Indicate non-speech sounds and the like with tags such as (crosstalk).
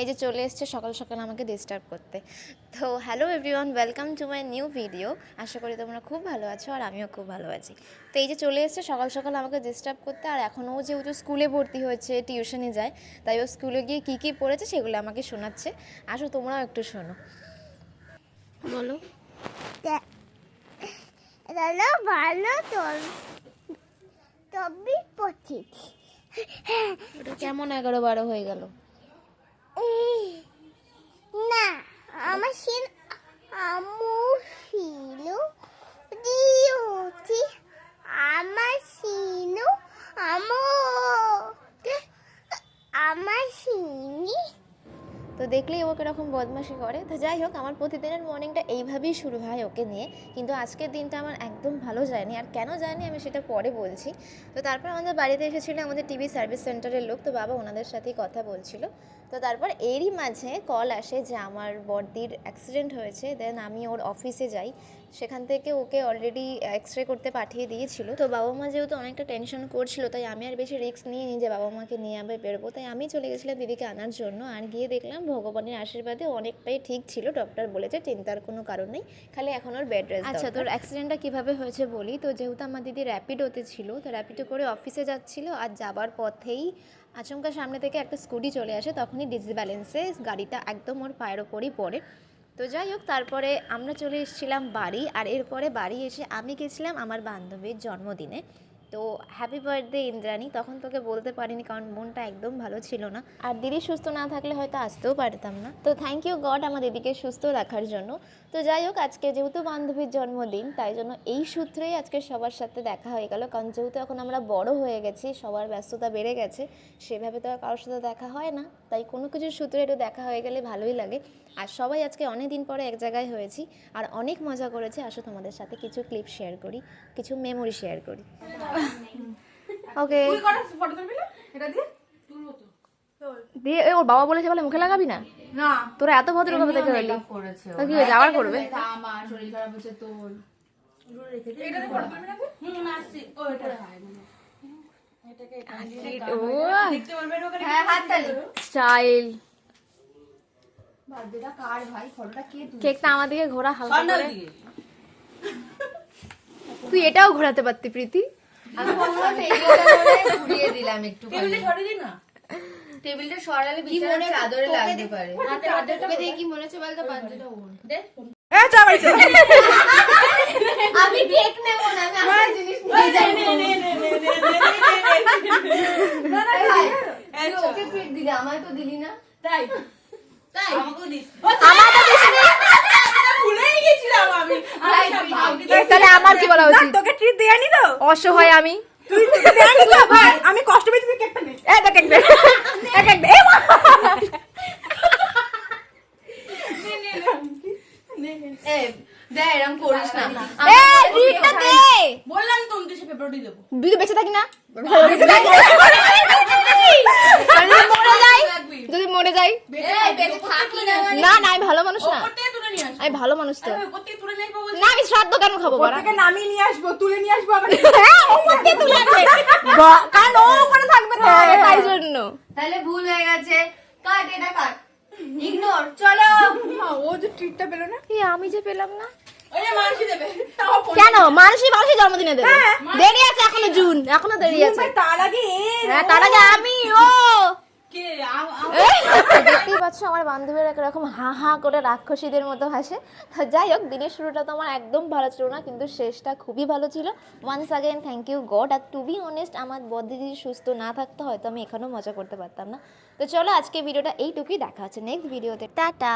এই যে চলে এসছে সকাল সকাল আমাকে ডিস্টার্ব করতে। তো hello everyone welcome to my new video আশা করি তোমরা খুব ভালো আছো আর আমিও খুব ভালো আছি। তো এই যে চলে এসছে সকাল সকাল আমাকে ডিস্টার্ব করতে আর এখনও ও যেহেতু স্কুলে ভর্তি হয়েছে টিউশনে যায় তাই ও স্কুলে গিয়ে কী কী পড়েছে সেগুলো আমাকে শোনাচ্ছে। আসো তোমরাও একটু শোনো। বলো। ভালো তোর চব্বিশ পঁচিশ। কেমন এগারো বারো হয়ে গেল? না আমার শিল আমু শিলু দিয়েছি আমার শিলু আমু আমার শিনি তো দেখলেই ও কীরকম বদমাশি করে। তো যাই হোক, আমার প্রতিদিনের মর্নিংটা এইভাবেই শুরু হয় ওকে নিয়ে। কিন্তু আজকের দিনটা আমার একদম ভালো যায়নি। আর কেন যায়নি আমি সেটা পরে বলছি। তো তারপর আমাদের বাড়িতে এসেছিল আমাদের টিভি সার্ভিস সেন্টারের লোক। তো বাবা ওনাদের সাথেই কথা বলছিল। তো তারপর এরই মাঝে কল আসে যে আমার বর্দির অ্যাক্সিডেন্ট হয়েছে। দেন আমি ওর অফিসে যাই। সেখান থেকে ওকে অলরেডি এক্স রে করতে পাঠিয়ে দিয়েছিল। তো বাবা মা যেহেতু অনেকটা টেনশন করছিল, তাই আমি আর বেশি রিস্ক নিয়ে নিই যে বাবা মাকে নিয়ে আমি বেরোবো। তাই আমি চলে গেছিলাম দিদিকে আনার জন্য। আর গিয়ে দেখলাম ভগবানের আশীর্বাদে অনেকটাই ঠিক ছিল ডক্টর বলেছে চিন্তার কোনো কারণ নেই খালি এখন ওর বেড রেস্ট আচ্ছা তোর অ্যাক্সিডেন্টটা কীভাবে হয়েছে বলি? তো যেহেতু আমার দিদি র্যাপিডোতে ছিল তো র্যাপিডো করে অফিসে যাচ্ছিল আর যাবার পথেই আচমকা সামনে থেকে একটা স্কুটি চলে আসে তখনই ডিসব্যালেন্সে গাড়িটা একদম ওর পায়ের ওপরই পড়ে। তো যাই হোক তারপরে আমরা চলে এসেছিলাম বাড়ি আর এরপরে বাড়ি এসে আমি গেছিলাম আমার বান্ধবীর জন্মদিনে। তো হ্যাপি বার্থডে ইন্দ্রাণী। তখন তোকে বলতে পারিনি কারণ মনটা একদম ভালো ছিল না। আর দিদি সুস্থ না থাকলে হয়তো আসতেও পারতাম না। তো থ্যাংক ইউ গড আমার দিদিকে সুস্থ রাখার জন্য। তো যাই হোক, আজকে যেহেতু বান্ধবীর জন্মদিন, তাই জন্য এই সূত্রেই আজকে সবার সাথে দেখা হয়ে গেল। কারণ যেহেতু এখন আমরা বড় হয়ে গেছি, সবার ব্যস্ততা বেড়ে গেছে, সেভাবে তো আর কারোর সাথে দেখা হয় না। তাই কোনো কিছুর সূত্রে একটু দেখা হয়ে গেলে ভালোই লাগে। আর সবাই আজকে অনেক দিন পরে এক জায়গায় হয়েছি, আর অনেক মজা করেছি। আসো তোমাদের সাথে কিছু ক্লিপ শেয়ার করি, কিছু মেমোরি শেয়ার করি। ওকে তুই কটা ফটো তুলবি না? এটা দিয়ে? দিয়ে ওর বাবা বলেছে বলে মুখে লাগাবি না? না। তোরা এত ভদ্র ভাবে দেখে গেলি তো কি হয়েছে? আবার করবে? আমার শরীর খারাপ হচ্ছে তোর। এটা দিয়ে ফটো তুলবি না তুই? হুম আসছি। ও এটা দেখতে বলবে এটা ওখানে হ্যাঁ কেকটা আমার দিকে ঘোরা হালকা তুই এটাও ঘোরাতে পারতি প্রীতি। আমি টেবিলটা ঘুরিয়ে দিলাম একটু টেবিলে ছড়িয়ে দিন না টেবিলটা সরালে বিছানার চাদরে লাগতে পারে তোকে দেখে কি মনে হচ্ছে বলতো বার্থডেটা ওর এ চা বাড়ি চা আমি কেক নেব না আমি আমার জিনিস নিয়ে যাই ওকে ট্রিট দিলি আমায় তো দিলি না তাই তাই আমাকেও দিস আমার তো দিস ভুলেই গেছিলাম আমি ভাই, আমি তুই- তাহলে আমার কি বলা উচিত দেয়নি তো? অসহায় আমি। তুই দেয়নি তো? ভাই আমি কষ্ট পেয়েছি তুই কেকটা নে। এই দেখ এক এক এক এ মা! এ দে এরকম করিস না। এ ট্রিটটা দে। বললাম তো উনত্রিশে ফেব্রুয়ারি দেবো। তুই বেঁচে থাকি না? যদি মরে যাই না না না আমি ভালো মানুষ না। থেকে আসব। আমি ভালো মানুষ তো। থেকে আসব না আমি শ্রাদ্ধ কেন খাব নামিয়ে নিয়ে আসব তুলে নিয়ে আসব আবার। (laughs) হ্যাঁ তুলে আনবে (laughs) গ- কারণ ও ওখানে থাকবে তো তাই জন্য। তাহলে ভুল হয়ে গেছে। কাট এটা কাট ইগনোর চলো। ও যে ট্রিটটা পেল না। এই আমি যে পেলাম না। কেন? মানুষই মানুষই জন্মদিনে দেবে। দেরি আছে এখনও জুন এখনও দেরি আছে। তার আগে হ্যাঁ তার আগে আমি ও। দেখতেই পাচ্ছ আমার বান্ধবীরা একরকম হা হা করে রাক্ষসীদের মতো হাসে। তো যাই হোক দিনের শুরুটা তো আমার একদম ভালো ছিল না কিন্তু শেষটা খুবই ভালো ছিল। Once again thank you God R to be honest আমার বদি যদি সুস্থ না থাকতো হয়তো আমি এখানেও মজা করতে পারতাম না। তো চলো আজকে ভিডিওটা এইটুকুই দেখা হচ্ছে নেক্সট ভিডিওতে টাটা!